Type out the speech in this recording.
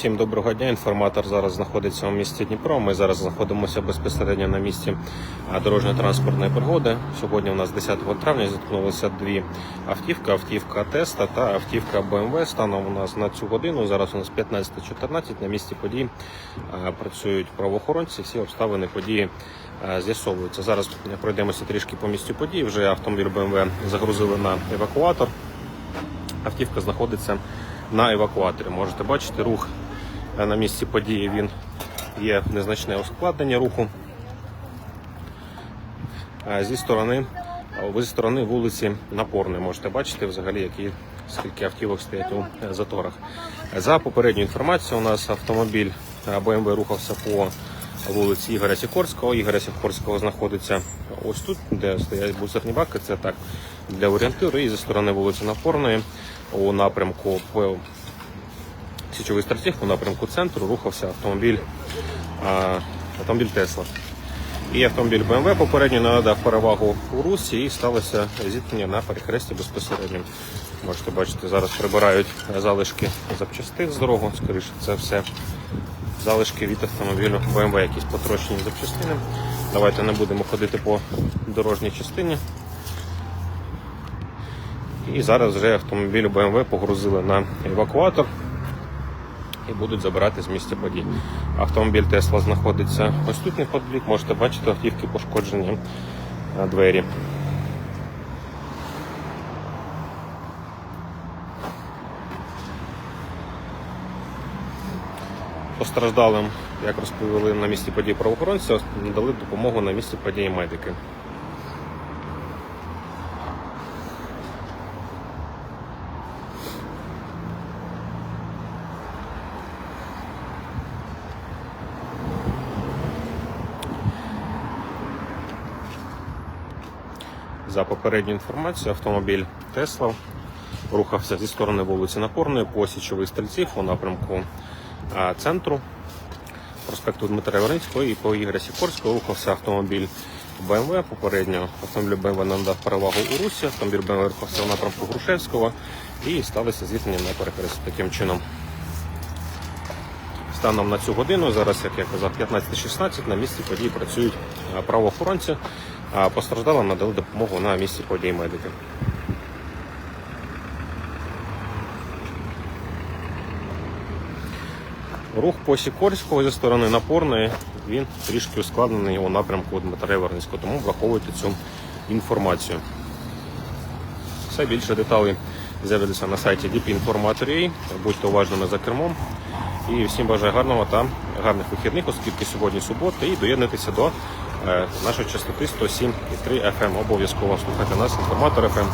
Всім доброго дня. Інформатор зараз знаходиться у місті Дніпро. Ми зараз знаходимося безпосередньо на місці дорожньо-транспортної пригоди. Сьогодні у нас 10 травня зіткнулися дві автівки: автівка Теста та автівка BMW. Станом у нас на цю годину. Зараз у нас 15.14. На місці подій працюють правоохоронці. Всі обставини події з'ясовуються. Зараз пройдемося трішки по місцю подій. Вже автомобіль BMW загрузили на евакуатор. Автівка знаходиться на евакуаторі. Можете бачити рух на місці події. Він є незначне ускладнення руху. Зі сторони, зі сторони вулиці Напорної можете бачити взагалі, які скільки автівок стоять у заторах. За попередньою інформацією, у нас автомобіль BMW рухався по вулиці Ігоря Сікорського. Ігоря Сікорського знаходиться ось тут, де стоять бусерні баки. Це так для орієнтиру. І зі сторони вулиці Напорної у напрямку Січовий стрільців у напрямку центру рухався автомобіль, автомобіль Тесла. І автомобіль BMW попередньо надав перевагу у русі і сталося зіткнення на перехресті безпосередньо. Можете бачити, зараз прибирають залишки запчастин з дорогу, скоріше це все залишки від автомобілю BMW, якісь потрощені запчастини. Давайте не будемо ходити по дорожній частині. І зараз вже автомобіль BMW погрузили на евакуатор і будуть забирати з місця подій. Автомобіль Тесла знаходиться ось тут неподалік. Можете бачити, автівки пошкоджені е, двері. Постраждалим, як розповіли на місці подій правоохоронці, надали допомогу на місці події медики. За попередню інформацію, автомобіль Тесла рухався зі сторони вулиці Напорної по січових стрільців у напрямку центру проспекту Дмитра Верницького і по Ігоря Сікорського рухався автомобіль BMW. Попередньо автомобіль BMW надав перевагу у Русі, автомобіль BMW рухався в напрямку Грушевського і сталося зіткнення на перехресті таким чином. Станом на цю годину, зараз, як я казав, 15.16 на місці події працюють правоохоронці, а постраждалим надали допомогу на місці подій медики. Рух по Сікорського зі сторони напорної він трішки ускладнений у напрямку Дмитра Верницького, тому враховуйте цю інформацію. Все більше деталей з'являться на сайті dpinformator.ua. Будьте уважними за кермом. І всім бажаю гарного та гарних вихідних, оскільки сьогодні субота, і доєднатися до е, нашої частоти 107,3 FM. Обов'язково слухайте нас, інформатор FM.